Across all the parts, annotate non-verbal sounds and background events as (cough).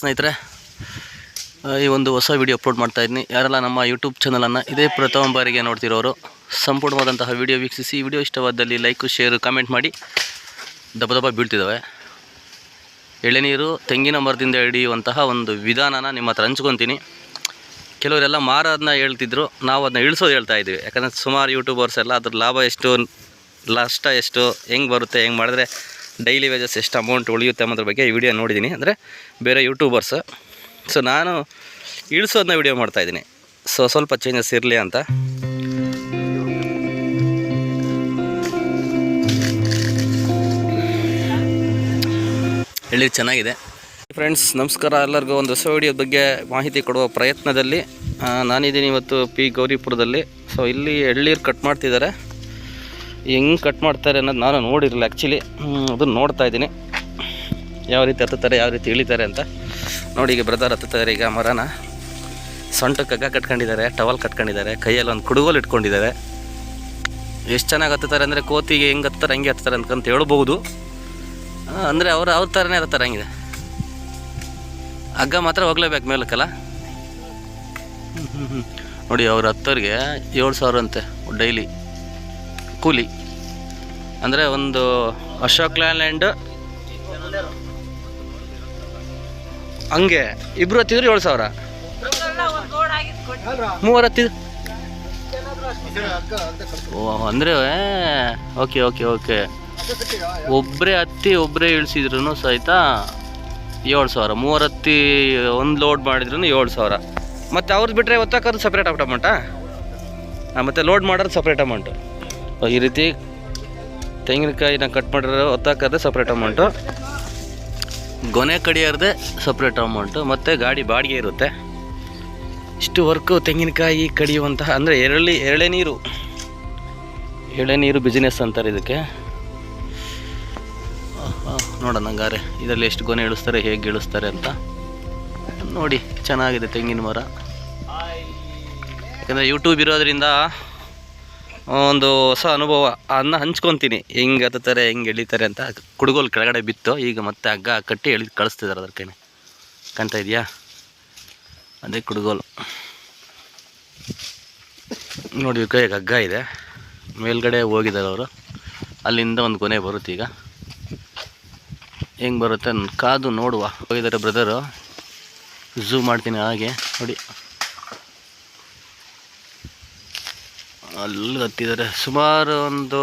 ಸ್ನೇಹಿತರೆ. ಈ ಒಂದು ಹೊಸ ವಿಡಿಯೋ ಅಪ್ಲೋಡ್ ಮಾಡ್ತಾ ಇದ್ದೀನಿ. ಯಾರೆಲ್ಲ ನಮ್ಮ ಯೂಟ್ಯೂಬ್ ಚಾನಲನ್ನು ಇದೇ ಪ್ರಥಮ ಬಾರಿಗೆ ನೋಡ್ತಿರೋರು, ಸಂಪೂರ್ಣವಾದಂತಹ ವಿಡಿಯೋ ವೀಕ್ಷಿಸಿ. ವಿಡಿಯೋ ಇಷ್ಟವಾದಲ್ಲಿ ಲೈಕು ಶೇರು ಕಾಮೆಂಟ್ ಮಾಡಿ. ದಬ್ಬ ದಬ್ಬ ಬೀಳ್ತಿದ್ದಾವೆ ಎಳೆನೀರು ತೆಂಗಿನ ಮರದಿಂದ ಹಿಡಿಯುವಂತಹ ಒಂದು ವಿಧಾನನ ನಿಮ್ಮ ಹತ್ರ ಹಂಚ್ಕೊತೀನಿ. ಕೆಲವರೆಲ್ಲ ಮಾರೋದನ್ನ ಹೇಳ್ತಿದ್ರು, ನಾವು ಅದನ್ನ ಇಳಿಸೋದು ಹೇಳ್ತಾ ಇದ್ದೀವಿ. ಯಾಕಂದರೆ ಸುಮಾರು ಯೂಟ್ಯೂಬರ್ಸ್ ಎಲ್ಲ ಅದ್ರ ಲಾಭ ಎಷ್ಟು ನಷ್ಟ ಎಷ್ಟು, ಹೆಂಗೆ ಬರುತ್ತೆ, ಹೆಂಗೆ ಮಾಡಿದ್ರೆ ಡೈಲಿ ವೇಜಸ್ ಎಷ್ಟು ಅಮೌಂಟ್ ಉಳಿಯುತ್ತೆ ಅನ್ನೋದ್ರ ಬಗ್ಗೆ ಈ ವಿಡಿಯೋ ನೋಡಿದ್ದೀನಿ ಅಂದರೆ ಬೇರೆ ಯೂಟ್ಯೂಬರ್ಸ್ ಸೊ ನಾನು ಇಳಿಸೋದನ್ನ ವಿಡಿಯೋ ಮಾಡ್ತಾಯಿದ್ದೀನಿ ಸೊ ಸ್ವಲ್ಪ ಚೇಂಜಸ್ ಇರಲಿ ಅಂತ. ಹೇಳಿ, ಚೆನ್ನಾಗಿದೆ. ಫ್ರೆಂಡ್ಸ್ ನಮಸ್ಕಾರ ಎಲ್ಲರಿಗೂ. ಒಂದು ಹೊಸ ವಿಡಿಯೋ ಬಗ್ಗೆ ಮಾಹಿತಿ ಕೊಡುವ ಪ್ರಯತ್ನದಲ್ಲಿ ನಾನಿದ್ದೀನಿ ಇವತ್ತು ಪಿ ಗೌರಿಪುರದಲ್ಲಿ ಸೊ ಇಲ್ಲಿ ಎಳ್ಳೀರು ಕಟ್ ಮಾಡ್ತಿದ್ದಾರೆ. ಹೆಂಗೆ ಕಟ್ ಮಾಡ್ತಾರೆ ಅನ್ನೋದು ನಾನು ನೋಡಿರಲಿಲ್ಲ ಆ್ಯಕ್ಚುಲಿ ಅದನ್ನು ನೋಡ್ತಾ ಇದ್ದೀನಿ. ಯಾವ ರೀತಿ ಹತ್ತುತ್ತಾರೆ, ಯಾವ ರೀತಿ ಇಳಿತಾರೆ ಅಂತ. ನೋಡಿ ಈಗ ಬ್ರದರ್ ಹತ್ತುತ್ತಾರೆ, ಈಗ ಮರನ ಸೊಂಟ ಕಗ್ಗ ಕಟ್ಕೊಂಡಿದ್ದಾರೆ ಟವಲ್ ಕಟ್ಕೊಂಡಿದ್ದಾರೆ, ಕೈಯಲ್ಲಿ ಒಂದು ಕುಡುಗೋಲು ಇಟ್ಕೊಂಡಿದ್ದಾರೆ. ಎಷ್ಟು ಚೆನ್ನಾಗಿ ಹತ್ತುತ್ತಾರೆ ಅಂದರೆ ಕೋತಿಗೆ ಹೆಂಗೆ ಹತ್ತಾರೆ ಹಂಗೆ ಹತ್ತಾರೆ ಅಂತಂತ ಹೇಳ್ಬೋದು ಅಂದರೆ ಅವ್ರು ಅವ್ರ ಥರನೇ ಹತ್ತಾರೆ ಹಂಗಿದೆ ಹಗ್ಗ ಮಾತ್ರ ಹೋಗ್ಲೇಬೇಕು ಮೇಲಕ್ಕಲ್ಲ. ನೋಡಿ ಅವ್ರು ಹತ್ತೋರಿಗೆ ಏಳು ಸಾವಿರ ಅಂತೆ, ಡೈಲಿ. ಕೂಲಿ. ಅಂದರೆ ಒಂದು ಅಶೋಕ್ ಲ್ಯಾಂಡ್ ಹಂಗೆ ಇಬ್ರು ಹತ್ತಿದ್ರು ಏಳು ಸಾವಿರ. ಮೂವರು ಹತ್ತಿದ್ರು ಓ, ಅಂದರೆ ಓಕೆ ಓಕೆ ಓಕೆ. ಒಬ್ಬರೇ ಹತ್ತಿ ಒಬ್ಬರೇ ಇಳಿಸಿದ್ರು ಸಹಿತ ಏಳು ಸಾವಿರ. ಮೂವರು ಹತ್ತಿ ಒಂದು ಲೋಡ್ ಮಾಡಿದ್ರು ಏಳು ಸಾವಿರ. ಮತ್ತು ಅವ್ರದ್ದು ಬಿಟ್ಟರೆ ಒತ್ತಾಕೋದು ಸಪ್ರೇಟ್ ಅಮೌಂಟಾ ಮತ್ತು ಲೋಡ್ ಮಾಡೋದು ಸಪ್ರೇಟ್ ಅಮೌಂಟು ಈ ರೀತಿ ತೆಂಗಿನಕಾಯಿನ ಕಟ್ ಮಾಡಿರೋ ಒತ್ತಾಕೋದೇ ಸಪ್ರೇಟ್ ಅಮೌಂಟು ಗೊನೆ ಕಡಿಯೋರ್ದೆ ಸಪ್ರೇಟ್ ಅಮೌಂಟು ಮತ್ತು ಗಾಡಿ ಬಾಡಿಗೆ ಇರುತ್ತೆ. ಇಷ್ಟು ವರ್ಕು ತೆಂಗಿನಕಾಯಿ ಕಡಿಯುವಂತಹ, ಅಂದರೆ ಎರಳಿ ಎಳೆ ನೀರು. ಬಿಸ್ನೆಸ್ ಅಂತಾರೆ ಇದಕ್ಕೆ. ನೋಡೋಣ ಗಾರೆ ಇದರಲ್ಲಿ ಎಷ್ಟು ಗೊನೆ ಇಳಿಸ್ತಾರೆ, ಹೇಗೆ ಇಳಿಸ್ತಾರೆ ಅಂತ. ನೋಡಿ, ಚೆನ್ನಾಗಿದೆ ತೆಂಗಿನ ಮರ. ಯಾಕಂದರೆ ಯೂಟ್ಯೂಬ್ ಇರೋದ್ರಿಂದ ಒಂದು ಹೊಸ ಅನುಭವ ಅದನ್ನ ಹಂಚ್ಕೊತೀನಿ. ಹೆಂಗೆ ಹತ್ತುತ್ತಾರೆ, ಹೆಂಗೆ ಎಳಿತಾರೆ ಅಂತ ಕುಡುಗೋಲು ಕೆಳಗಡೆ ಬಿತ್ತು. ಈಗ ಮತ್ತೆ ಹಗ್ಗ ಕಟ್ಟಿ ಎಳಿ ಕಳಿಸ್ತಿದ್ದಾರೆ ಅದ್ರ ಕೈನೇ. ಕಾಣ್ತಾ ಇದೆಯಾ? ಅದೇ ಕುಡುಗೋಲು. ನೋಡಿ ಕೈ ಹಗ್ಗ ಇದೆ. ಮೇಲ್ಗಡೆ ಹೋಗಿದ್ದಾರೆ ಅವರು. ಅಲ್ಲಿಂದ ಒಂದು ಕೊನೆ ಬರುತ್ತೆ ಈಗ. ಹೆಂಗೆ ಬರುತ್ತೆ? ಕಾದು ನೋಡುವ. ಹೋಗಿದ್ದಾರೆ ಬ್ರದರು ಝೂ ಮಾಡ್ತೀನಿ ಹಾಗೆ. ನೋಡಿ. ಅಲ್ಲಿ ಹತ್ತಿದ್ದಾರೆ ಸುಮಾರು ಒಂದು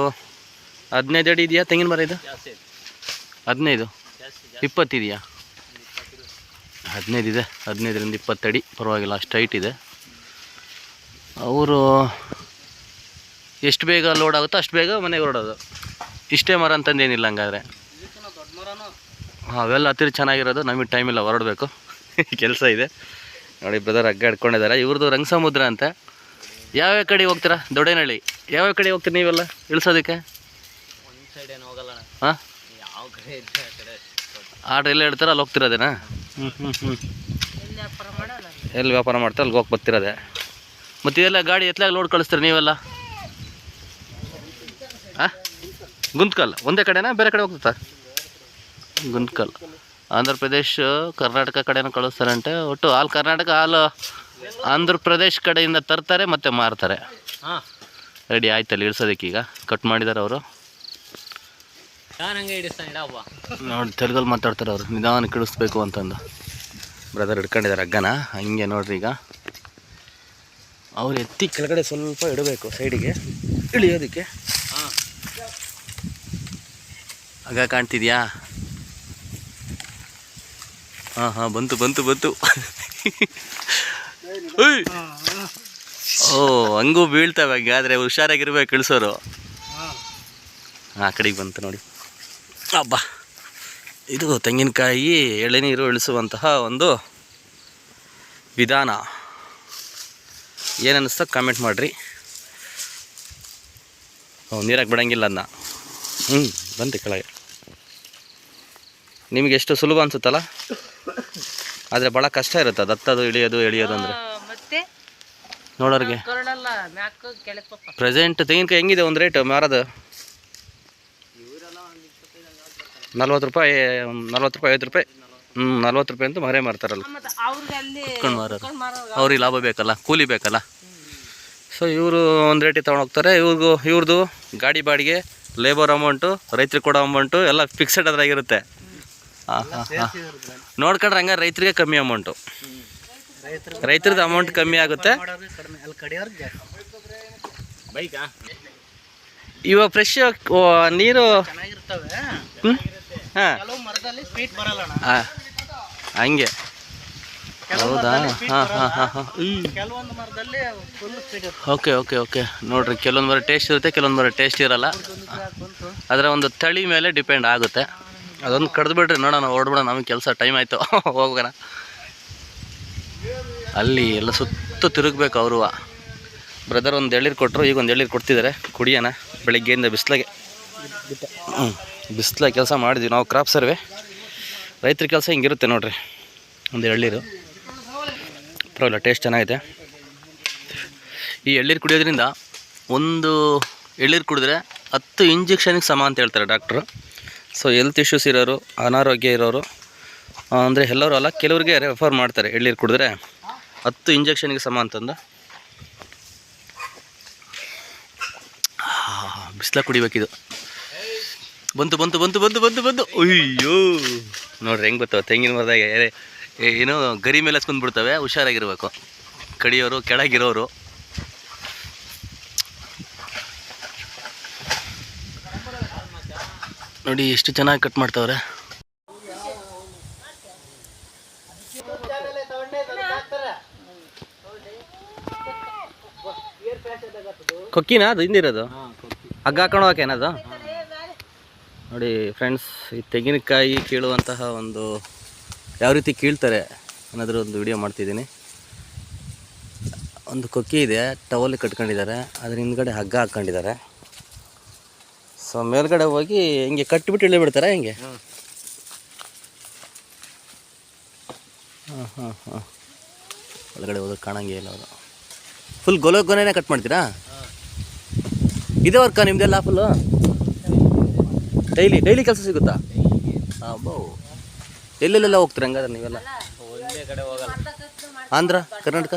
ಹದಿನೈದು ಅಡಿ ಇದೆಯಾ ತೆಂಗಿನ ಮರ ಇದು? ಹದಿನೈದು? ಇಪ್ಪತ್ತಿದೆಯಾ ಹದಿನೈದು ಇದೆ. ಹದಿನೈದರಿಂದ ಇಪ್ಪತ್ತಡಿ ಪರವಾಗಿಲ್ಲ ಅಷ್ಟು ಹೈಟ್ ಇದೆ. ಅವರು ಎಷ್ಟು ಬೇಗ ಲೋಡ್ ಆಗುತ್ತೋ ಅಷ್ಟು ಬೇಗ ಮನೆಗೆ ಹೊರಡೋದು. ಇಷ್ಟೇ ಮರ ಅಂತಂದೇನಿಲ್ಲ ಹಂಗಾದ್ರೆ. ಹಾಂ ಅವೆಲ್ಲ ಹತ್ತಿರ ಚೆನ್ನಾಗಿರೋದು. ನಮಗೆ ಟೈಮ್ ಇಲ್ಲ ಹೊರಡಬೇಕು. (laughs) ಕೆಲಸ ಇದೆ. ನೋಡಿ ಬ್ರದರ್ ಹಗ್ಗ ಹಿಡ್ಕೊಂಡಿದ್ದಾರೆ. ಇವ್ರದ್ದು ರಂಗಸಮುದ್ರ ಅಂತ. ಯಾವ್ಯಾವ ಕಡೆ ಹೋಗ್ತೀರಾ? ದೊಡ್ಡನಹಳ್ಳಿ. ಯಾವ್ಯಾವ ಕಡೆ ಹೋಗ್ತೀರಿ ನೀವೆಲ್ಲ? ಇಳಿಸೋದಕ್ಕೆ? ಹಾಂ? ಆರ್ಡ್ರ್ ಎಲ್ಲ ಹೇಳ್ತಾರ ಅಲ್ಲಿ ಹೋಗ್ತಿರೋದೇನಾ? ಹ್ಞೂ ಹ್ಞೂ ಹ್ಞೂ ಎಲ್ಲಿ ವ್ಯಾಪಾರ ಮಾಡ್ತಾರೆ ಅಲ್ಲಿ ಹೋಗಿ ಬರ್ತಿರೋದೆ. ಮತ್ತು ಇದೆಲ್ಲ ಗಾಡಿ ಎತ್ಲಾಗ ಲೋಡ್ ಕಳಿಸ್ತೀರಿ ನೀವೆಲ್ಲ? ಹಾಂ ಗುಂತ್ಕಲ್ ಒಂದೇ ಕಡೆನಾ ಬೇರೆ ಕಡೆ ಹೋಗ್ತಾ ಗುಂತ್ಕಲ್. ಆಂಧ್ರ ಪ್ರದೇಶ ಕರ್ನಾಟಕ ಕಡೆನ ಕಳಿಸ್ತಾರಂತೆ. ಒಟ್ಟು ಆಲ್ ಕರ್ನಾಟಕ ಆಲ್ ಆಂಧ್ರ ಪ್ರದೇಶ್ ಕಡೆಯಿಂದ ತರ್ತಾರೆ ಮತ್ತು ಮಾರ್ತಾರೆ. ರೆಡಿ ಆಯ್ತಲ್ಲ ಈಗ. ಕಟ್ ಮಾಡಿದ್ದಾರೆ ಅವರು. ನೋಡಿ ತೆಲುಗಲ್ಲಿ ಮಾತಾಡ್ತಾರೆ ಅವರು. ನಿಧಾನಕ್ಕೆ ಕಿಡಿಸ್ಬೇಕು ಅಂತಂದು. ಬ್ರದರ್ ಹಿಡ್ಕೊಂಡಿದ್ದಾರೆ ಹಗ್ಗನ ಹಂಗೆ ನೋಡ್ರಿ ಈಗ. ಅವ್ರು ಎತ್ತಿ ಕೆಳಗಡೆ ಸ್ವಲ್ಪ ಇಡಬೇಕು ಸೈಡಿಗೆ. ಇಳಿಯೋದಕ್ಕೆ ಹಾಂ. ಹಗ್ಗ ಕಾಣ್ತಿದ್ಯಾ? ಹಾಂ ಹಾಂ ಬಂತು ಬಂತು ಬಂತು! ಓ ಹಂಗೂ ಬೀಳ್ತವೆ ಹಂಗಾದ್ರೆ ಹುಷಾರಾಗಿರ್ಬೇಕು ಇಳಿಸೋರು ಆ ಕಡೆಗೆ ಬಂತು ನೋಡಿ. ಅಬ್ಬಾ! ಇದು ತೆಂಗಿನಕಾಯಿ ಎಳೆನೀರು ಇಳಿಸುವಂತಹ ಒಂದು ವಿಧಾನ. ಏನನ್ನಿಸ್ತಾ ಕಾಮೆಂಟ್ ಮಾಡಿರಿ. ನೀರಾಗಿ ಬಿಡಂಗಿಲ್ಲ ಅದನ್ನ ಹ್ಞೂ ಬಂತು ಕೆಳಗೆ. ನಿಮಗೆ ಎಷ್ಟು ಸುಲಭ ಅನಿಸುತ್ತಲ್ಲ? ಆದರೆ ಭಾಳ ಕಷ್ಟ ಇರುತ್ತೆ ಅದು ಹತ್ತೋದು ಇಳಿಯೋದು ಎಳಿಯೋದು ಅಂದರೆ. ನೋಡೋರಿಗೆ. ಪ್ರೆಸೆಂಟ್ ತೆಂಗಿನಕಾಯಿ ಹೆಂಗಿದೆ? ಒಂದು ರೇಟ್ ಮಾರೋದು. ನಲ್ವತ್ತು ರೂಪಾಯಿ ನಲ್ವತ್ತು ರೂಪಾಯಿ ಐವತ್ತು ರೂಪಾಯಿ. ಹ್ಞೂ ನಲ್ವತ್ತು ರೂಪಾಯಿ ಅಂತ ಮರೇ ಮಾರ್ತಾರಲ್ಲ. ಕುತ್ಕೊಂಡು ಮಾರೋರು. ಅವ್ರಿಗೆ ಲಾಭ ಬೇಕಲ್ಲ ಕೂಲಿ ಬೇಕಲ್ಲ. ಸೊ ಇವರು ಒಂದು ರೇಟಿಗೆ ತೊಗೊಂಡೋಗ್ತಾರೆ ಇವ್ರಿಗೂ ಇವ್ರದ್ದು ಗಾಡಿ ಬಾಡಿಗೆ ಲೇಬರ್ ಅಮೌಂಟು ರೈತರಿಗೆ ಕೊಡೋ ಅಮೌಂಟು ಎಲ್ಲ ಫಿಕ್ಸೆಡ್ ಅದ್ರಾಗಿರುತ್ತೆ ಹಾಂ ಹಾಂ ಹಾಂ ನೋಡ್ಕೊಂಡ್ರೆ ಹಂಗೆ ರೈತರಿಗೆ ಕಮ್ಮಿ ಅಮೌಂಟು ರೈತರದ್ದು ಅಮೌಂಟ್ ಕಮ್ಮಿ ಆಗುತ್ತೆ. ಇವಾಗ ಫ್ರೆಶ್ ನೀರು ಹಾಂ. ಕೆಲವು ಮರದಲ್ಲಿ ಸ್ವೀಟ್ ಬರಲ್ಲ ಹಂಗೆ. ಹೌದಾ? ಹಾಂ ಹಾಂ ಹಾಂ ಹಾಂ. ಕೆಲವೊಂದು ಮರದಲ್ಲಿ full sweet okay okay okay ನೋಡ್ರಿ ಕೆಲವೊಂದು ಮರ ಟೇಸ್ಟ್ ಇರುತ್ತೆ ಕೆಲವೊಂದು ಮರ ಟೇಸ್ಟ್ ಇರಲ್ಲ. ಅದರ ಒಂದು ತಳಿ ಮೇಲೆ ಡಿಪೆಂಡ್ ಆಗುತ್ತೆ. ಅದೊಂದು ಕಡ್ದು ಬಿಡ್ರಿ ನೋಡೋಣ ಓಡ್ಬಿಡೋಣ ನಮಗೆ ಕೆಲಸ ಟೈಮ್ ಆಯಿತು. (laughs) ಹೋಗೋಣ ಅಲ್ಲಿ ಎಲ್ಲ ಸುತ್ತ ತಿರುಗಬೇಕು ಅವರು ಬ್ರದರ್ ಒಂದು ಎಳ್ಳೀರು ಕೊಟ್ಟರು ಈಗ ಒಂದು ಎಳ್ಳೀರು ಕೊಡ್ತಿದ್ದಾರೆ ಕುಡಿಯೋಣ, ಬೆಳಗ್ಗೆಯಿಂದ ಬಿಸಿಲಾಗೆ. ಬಿಸ್ಲಾಗ ಕೆಲಸ ಮಾಡಿದ್ವಿ. ನಾವು ಕ್ರಾಪ್ ಸರ್ವೆ ರೈತರ ಕೆಲಸ ಹಿಂಗಿರುತ್ತೆ ನೋಡ್ರಿ. ಒಂದು ಎಳ್ಳೀರು ಪರವಾಗಿಲ್ಲ ಟೇಸ್ಟ್ ಚೆನ್ನಾಗಿದೆ ಈ ಎಳ್ಳೀರು ಕುಡಿಯೋದ್ರಿಂದ ಒಂದು ಎಳ್ಳೀರು ಕುಡಿದ್ರೆ ಹತ್ತು ಇಂಜೆಕ್ಷನಿಗೆ ಸಮ ಅಂತ ಹೇಳ್ತಾರೆ ಡಾಕ್ಟ್ರು ಸೊ ಹೆಲ್ತ್ ಇಶ್ಯೂಸ್ ಇರೋರು, ಅನಾರೋಗ್ಯ ಇರೋರು, ಅಂದರೆ ಎಲ್ಲರೂ ಅಲ್ಲ, ಕೆಲವರಿಗೆ ರೆಫರ್ ಮಾಡ್ತಾರೆ ಎಳ್ಳೀರು ಕುಡಿದ್ರೆ. ಹತ್ತು ಇಂಜೆಕ್ಷನ್ಗೆ ಸಮ ಅಂತಂದ? ಬಿಸಿಲ ಕುಡಿಬೇಕಿದು. ಬಂತು ಬಂತು ಬಂತು ಬಂತು ಬಂತು ಬಂತು. ಅಯ್ಯೋ, ನೋಡ್ರಿ ಹೆಂಗೆ ಬರ್ತಾವೆ ತೆಂಗಿನ ಮರದಾಗ ಏನೋ ಗರಿ ಮೇಲೆ ಬಿಡ್ತವೆ, ಹುಷಾರಾಗಿರ್ಬೇಕು. ಕಡಿಯೋರು, ಕೆಳಗಿರೋರು. ನೋಡಿ ಎಷ್ಟು ಚೆನ್ನಾಗಿ ಕಟ್ ಮಾಡ್ತಾವ್ರೆ. ಕೊಕ್ಕಿನ ಅದು ಹಿಂದಿರೋದು? ಹಗ್ಗ ಹಾಕೊಂಡು ಅದು? ನೋಡಿ ಫ್ರೆಂಡ್ಸ್ ಈ ತೆಂಗಿನಕಾಯಿ ಕೀಳುವಂತಹ ಒಂದು ಯಾವ ರೀತಿ ಕೀಳ್ತಾರೆ ಅನ್ನೋದ್ರ ಒಂದು ವಿಡಿಯೋ ಮಾಡ್ತಿದ್ದೀನಿ. ಒಂದು ಕೊಕ್ಕಿ ಇದೆ ಟವಲ್ ಕಟ್ಕೊಂಡಿದ್ದಾರೆ ಅದ್ರ ಹಿಂದ್ಗಡೆ ಹಗ್ಗ ಹಾಕ್ಕೊಂಡಿದ್ದಾರೆ ಸೊ ಮೇಲ್ಗಡೆ ಹೋಗಿ ಹಿಂಗೆ ಕಟ್ಟಿಬಿಟ್ಟು ಇಳಿಬಿಡ್ತಾರೆ ಹಿಂಗೆ? ಹಾಂ. ಹಾಂ ಹಾಂ ಒಳಗಡೆ ಹೋದ್ರೆ ಕಾಣಂಗೆ ಇಲ್ಲ ಅವರು. ಫುಲ್ ಗೊಲೆ ಗೊನೆನೇ ಕಟ್ ಮಾಡ್ತೀರಾ? ಇದೇ ವರ್ಕ ನಿಮ್ದೆಲ್ಲ ಫುಲ್ಲು ಡೈಲಿ ಡೈಲಿ ಕೆಲಸ ಸಿಗುತ್ತಾ? ಎಲ್ಲೆಲ್ಲೆಲ್ಲ ಹೋಗ್ತೀರ ಹಂಗಾದ್ರೆ ನೀವೆಲ್ಲ? ಕಡೆ ಹೋಗಲ್ಲ ಆಂಧ್ರ, ಕರ್ನಾಟಕ?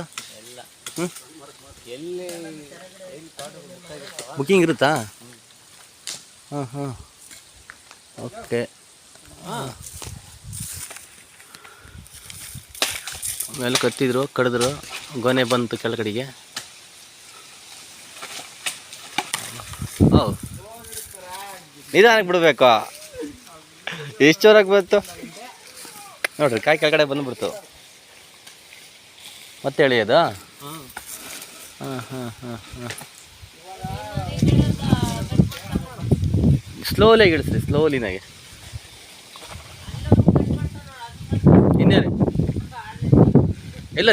ಬುಕ್ಕಿಂಗ್ ಇರುತ್ತಾ? ಹಾಂ ಹಾಂ. ಓಕೆ. ಮೇಲೆ ಕತ್ತಿದ್ರು ಕಡಿದ್ರು, ಗೊನೆ ಬಂತು ಕೆಳಗಡೆಗೆ. ಹೌದು. ನಿಧಾನಕ್ಕೆ ಬಿಡಬೇಕು. ಎಷ್ಟು ಜೋರಾಗಿ ಬಂತು? ನೋಡ್ರಿ, ಕಾಯಿ ಕೆಳಗಡೆ ಬಂದುಬಿಡ್ತು. ಮತ್ತೆ ಎಳೆಯೋದು? ಹಾಂ ಹಾಂ ಹಾಂ ಹಾಂ. ಸ್ಲೋಲಿಯಾಗಿ ಇಳಿಸ್ರಿ ಸ್ಲೋಲಿನಾಗೆ ಇನ್ನೇನು? ಇಲ್ಲ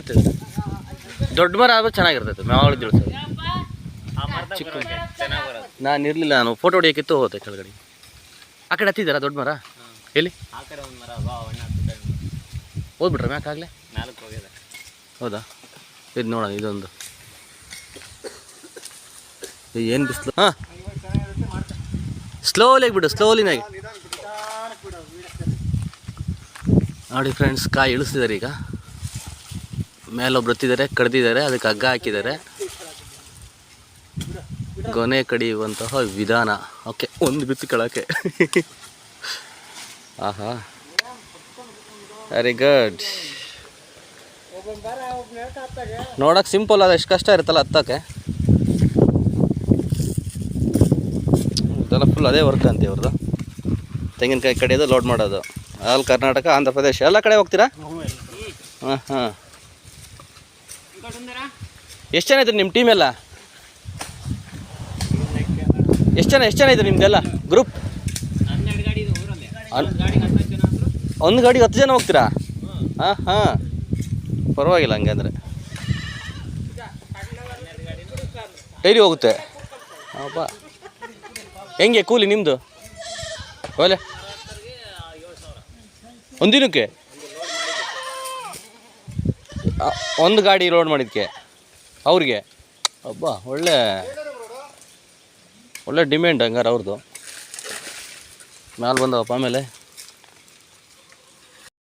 ದೊಡ್ಡ ಮರ ಆದ್ರೆ ಚೆನ್ನಾಗಿರ್ತೈತೆ ಮಾವಳಿ ಇಳಿಸೋದು ಆ ಮರದ ಚೆನ್ನಾಗಿ ಬರೋದು ನಾನು ಇರಲಿಲ್ಲ ನಾನು ಫೋಟೋ ಹೊಡಿಯೋಕ್ಕಿತ್ತು ಹೋದೆ ಕೆಳಗಡೆ. ಆ ಕಡೆ ಹತ್ತಿದ್ದಾರಾ ದೊಡ್ಡ ಮರ? ಎಲ್ಲಿ? ಆ ಕಡೆ ಒಂದು ಮರ ಬಾ ಹೋಗ್ಬಿಟ್ರೆ ಮ್ಯಾಕಾಗಲೇ ನಾಲ್ಕು ಹೋಗಿದೆ. ಹೌದಾ? ಇದು ನೋಡೋಣ ಇದೊಂದು. ಏನು ಬಿಸಿಲು? ಹಾಂ. ಸ್ಲೋಲಿ ಬಿಡು ಸ್ಲೋಲಿನಾಗಿ ನೋಡಿ ಫ್ರೆಂಡ್ಸ್ ಕಾಯಿ ಇಳಿಸ್ತಿದ್ದಾರೆ ಈಗ. ಮೇಲೊಬ್ರು ಹತ್ತಿದ್ದಾರೆ ಕಡ್ದಿದ್ದಾರೆ ಅದಕ್ಕೆ ಹಗ್ಗ ಹಾಕಿದ್ದಾರೆ. ಗೊನೆ ಕಡಿಯುವಂತಹ ವಿಧಾನ. ಓಕೆ, ಒಂದು ಬಿತ್ತು ಕೆಳಕ್ಕೆ. ಆಹಾ. ವೆರಿ ಗುಡ್ ನೋಡಕ್ಕೆ ಸಿಂಪಲ್ ಅದು ಎಷ್ಟು ಕಷ್ಟ ಇರುತ್ತಲ್ಲ ಹತ್ತಕ್ಕೆ. ಇದೆಲ್ಲ ಫುಲ್ ಅದೇ ವರ್ಕ್ ಅಂತ ಇವ್ರದ್ದು ತೆಂಗಿನಕಾಯಿ ಕಡಿಯೋದು ಲೋಡ್ ಮಾಡೋದು. ಆಲ್ ಕರ್ನಾಟಕ, ಆಂಧ್ರ ಪ್ರದೇಶ, ಎಲ್ಲ ಕಡೆ ಹೋಗ್ತೀರಾ? ಹಾಂ ಹಾಂ ಎಷ್ಟು ಜನ ಇದ್ರಿ ನಿಮ್ಮ ಟೀಮೆಲ್ಲ ಎಷ್ಟು ಜನ ಎಷ್ಟು ಜನ ಇದ್ದಾರೆ ನಿಮ್ದೆಲ್ಲ? ಗ್ರೂಪ್ ಒಂದು ಗಾಡಿಗೆ ಹತ್ತು ಜನ ಹೋಗ್ತೀರಾ? ಹಾಂ ಹಾಂ. ಪರವಾಗಿಲ್ಲ ಹಂಗಂದ್ರೆ. ಡೈಲಿ ಹೋಗುತ್ತೆ. ಅಪ್ಪ ಹೆಂಗೆ ಕೂಲಿ ನಿಮ್ಮದು ಓಲೆ ಒಂದಿನಕ್ಕೆ ಒಂದು ಗಾಡಿ ಲೋಡ್ ಮಾಡಿದ್ಕೆ. ಅವ್ರಿಗೆ? ಹಬ್ಬ ಒಳ್ಳೆ. ಒಳ್ಳೆ ಡಿಮ್ಯಾಂಡ್ ಹಂಗಾರೆ ಅವ್ರದ್ದು ಮ್ಯಾಲೆ ಬಂದವಪ್ಪ ಆಮೇಲೆ.